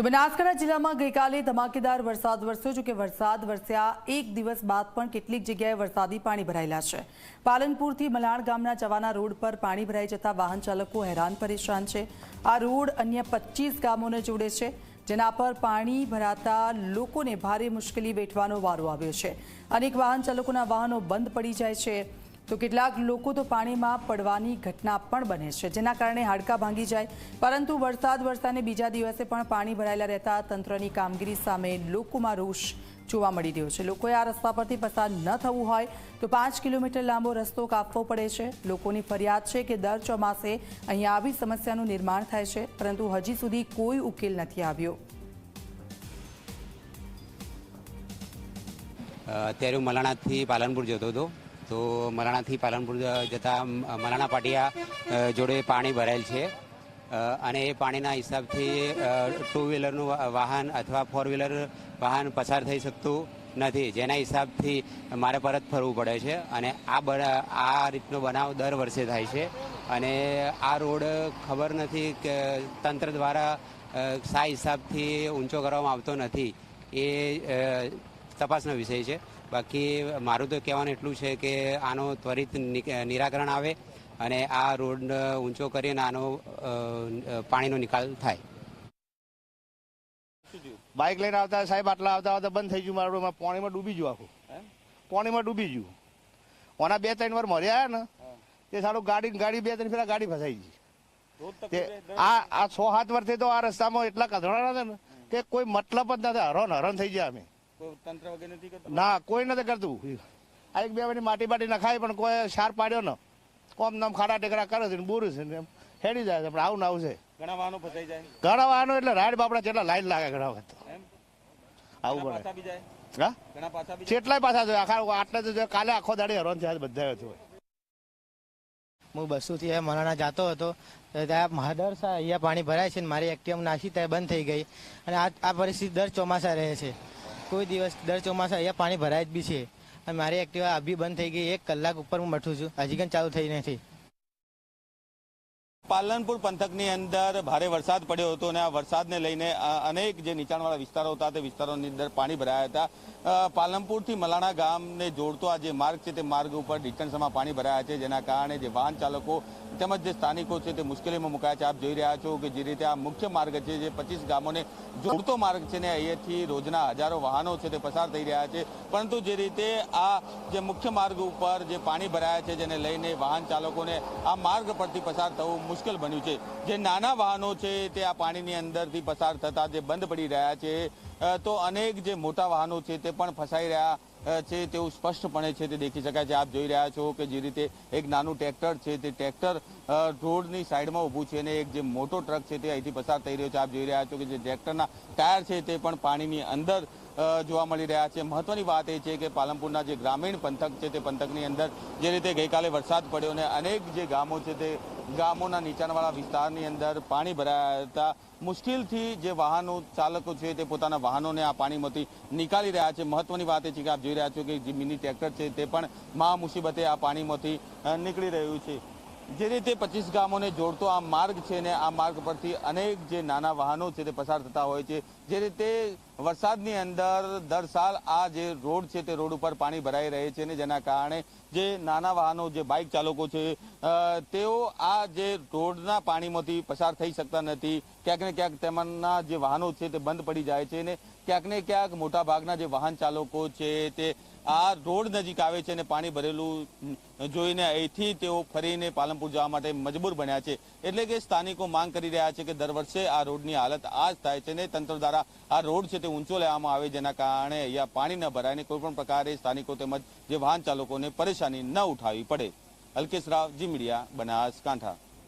તો બનાસકાંઠા જિલ્લામાં ગઈકાલે ધમાકેદાર વરસાદ વરસ્યો જો કે વરસાદ વરસ્યા એક દિવસ બાદ પણ કેટલીક જગ્યાએ વરસાદી પાણી ભરાયેલા છે. પાલનપુરથી મલાણ ગામના જવાના રોડ પર પાણી ભરાઈ જતા વાહન ચાલકો હેરાન પરેશાન છે. આ રોડ અન્ય પચીસ ગામોને જોડે છે, જેના પર પાણી ભરાતા લોકોને ભારે મુશ્કેલી વેઠવાનો વારો આવ્યો છે. અનેક વાહન ચાલકોના વાહનો બંધ પડી જાય છે. તો કેટલાક લોકો તો પાણીમાં પડવાની ઘટના પણ બને છે, જેના કારણે હાડકા ભાંગી જાય. પરંતુ વરસાદ વરસાને બીજા દિવસે પણ પાણી ભરાયેલા રહેતા તંત્રની કામગીરી સામે લોકોમાં રોષ જોવા મળી રહ્યો છે. લોકોએ આ રસ્તા પરથી પસાર ન થવું હોય તો પાંચ કિલોમીટર લાંબો રસ્તો કાપવો પડે છે. લોકોની ફરિયાદ છે કે દર ચોમાસે અહીંયા આવી સમસ્યાનું નિર્માણ થાય છે, પરંતુ હજી સુધી કોઈ ઉકેલ નથી આવ્યો. અત્યારે હું મલાણાથી પાલનપુર જતો હતો. તો મલાણાથી પાલનપુર જતા મલાણા પાટિયા જોડે પાણી ભરાયેલ છે. અને એ પાણીના હિસાબથી ટુ વ્હીલરનું વાહન અથવા ફોર વ્હીલર વાહન પસાર થઈ શકતું નથી. જેના હિસાબથી મારે પરત ફરવું પડે છે. અને આ આ રીતનો બનાવ દર વર્ષે થાય છે. અને આ રોડ ખબર નથી કે તંત્ર દ્વારા સા હિસાબથી ઊંચો કરવામાં આવતો નથી. એ તપાસનો વિષય છે. બાકી મારું તો કહેવાનું એટલું છે કે આનો ત્વરિત નિરાકરણ આવે અને આ રોડ ઊંચો કરીને આનો પાણીનો નિકાલ થાય. બાઇક લઈને આવતા સાહેબ આટલા આવતા આવતા બંધ થઈ ગયું મારું પાણીમાં ડૂબી ગયું આખું. પાણીમાં ડૂબી ગયું. ઓના બે ત્રણ વાર મર્યા ને તે સારું ગાડી ગાડી બે ત્રણ ફેરા ગાડી ફસાઈ ગઈ. આ આ સો સાત વર્ષથી તો આ રસ્તામાં એટલા કધરાણા હતા ને કે કોઈ મતલબ જ નથી. હરણ હરણ થઈ ગયા અમે. તંત્ર વગર નથી કરતા? ના કોઈ નથી કરતું. આ એક બે વાની માટી બાટી નખાય પણ કોઈ સાર પાડ્યો ને. કોમ નામ ખાડા ટેકરા કરે છે ને બોરું છે એમ. હેડી જાય છે પણ આવું આવું છે. ઘણા વાહનો ફસાઈ જાય. ઘણા વાહનો એટલે રાડ બાપડા જેટલા લાઈન લાગે ઘણા વખત આવું પડે પાછા બી હા? ઘણા પાછા કેટલાય પાછા જોયા. આખા આટલા તો કાલે આખો દાડી હેરાન થયા છે બધા હતો હું બસુથી મલાણા જતો હતો. ત્યાં મહાદર અહીંયા પાણી ભરાય છે ને મારી એક્ટિવા નાખી ત્યાં બંધ થઈ ગઈ. અને આ આ પરિસ્થિતિ દર ચોમાસા રહે છે. કોઈ દિવસ દર ચોમાસા અહીંયા પાણી ભરાય જ બી છે. અને મારી એક્ટિવા બી બંધ થઈ ગઈ, એક કલાક ઉપર હું બેઠું છું. હજી કંઈ ચાલુ થઈ નથી. પાલનપુર પંથકની અંદર ભારે વરસાદ પડ્યો હતો અને આ વરસાદને લઈને અનેક જે નીચાણવાળા વિસ્તારો હતા તે વિસ્તારોની અંદર પાણી ભરાયા હતા. પાલનપુરથી મલાણા ગામને જોડતો આ જે માર્ગ છે તે માર્ગ ઉપર ડિસ્ટન્સમાં પાણી ભરાયા છે, જેના કારણે જે વાહન ચાલકો તેમજ જે સ્થાનિકો છે તે મુશ્કેલીમાં મુકાયા છે. આપ જોઈ રહ્યા છો કે જે રીતે આ મુખ્ય માર્ગ છે જે પચીસ ગામોને જોડતો માર્ગ છે ને અહીંયાથી રોજના હજારો વાહનો છે તે પસાર થઈ રહ્યા છે. પરંતુ જે રીતે આ જે મુખ્ય માર્ગ ઉપર જે પાણી ભરાયા છે, જેને લઈને વાહન ચાલકોને આ માર્ગ પરથી પસાર થવું મુશ્કેલ બન્યું છે. જે નાના વાહનો છે તે આ પાણીની અંદરથી પસાર થતા જે બંધ પડી રહ્યા છે તો અનેક જે મોટા વાહનો છે તે પણ ફસાઈ રહ્યા છે તેવું સ્પષ્ટપણે છે તે દેખી શકાય છે. આપ જોઈ રહ્યા છો કે જે રીતે એક નાનું ટ્રેક્ટર છે તે ટ્રેક્ટર રોડની સાઈડમાં ઊભું છે અને એક જે મોટો ટ્રક છે તે અહીંથી પસાર થઈ રહ્યો છે. આપ જોઈ રહ્યા છો કે જે ટ્રેક્ટરના ટાયર છે તે પણ પાણીની અંદર જોવા મળી રહ્યા છે. મહત્વની વાત એ છે કે પાલનપુરના જે ગ્રામીણ પંથક છે તે પંથકની અંદર જે રીતે ગઈકાલે વરસાદ પડ્યો અને અનેક જે ગામો છે તે ગામોના નીચાણવાળા વિસ્તારની અંદર પાણી ભરાયા હતા. મુશ્કેલથી જે વાહનો ચાલકો છે તે પોતાના વાહનોને આ પાણીમાંથી નીકાળી રહ્યા છે. મહત્વની વાત એ છે કે આપ જોઈ રહ્યા છો કે જે મિની ટ્રેક્ટર છે તે પણ મહા મુસીબતે આ પાણીમાંથી નીકળી રહ્યું છે. જે રીતે પચીસ ગામોને જોડતો આ માર્ગ છે ને આ માર્ગ પરથી અનેક જે નાના વાહનો છે તે પસાર થતા હોય છે. જે રીતે વરસાદની અંદર દર સાલ આ જે રોડ છે તે રોડ ઉપર પાણી ભરાઈ રહે છે ને જેના કારણે જે નાના વાહનો, જે બાઇક ચાલકો છે તેઓ આ જે રોડના પાણીમાંથી પસાર થઈ શકતા નથી. ક્યાંક ને ક્યાંક તેમના જે વાહનો છે તે બંધ પડી જાય છે ને ક્યાંક ને ક્યાંક મોટાભાગના જે વાહન ચાલકો છે તે આ રોડ નજીક આવે છે અને પાણી ભરેલું જોઈને અહીંથી તેઓ ફરીને પાલનપુર જવા માટે મજબૂર બન્યા છે. એટલે કે સ્થાનિકો માંગ કરી રહ્યા છે કે દર વર્ષે આ રોડની હાલત આ જ થાય છે ને તંત્ર દ્વારા આ રોડ છે તે ઊંચો લેવામાં આવે જેના કારણે અહીંયા પાણી ન ભરાય અને કોઈપણ પ્રકારે સ્થાનિકો તેમજ જે વાહન ચાલકોને પરેશાની ન ઉઠાવવી પડે. અલ્કેશ રાવ, જી મીડિયા બનાસકાંઠા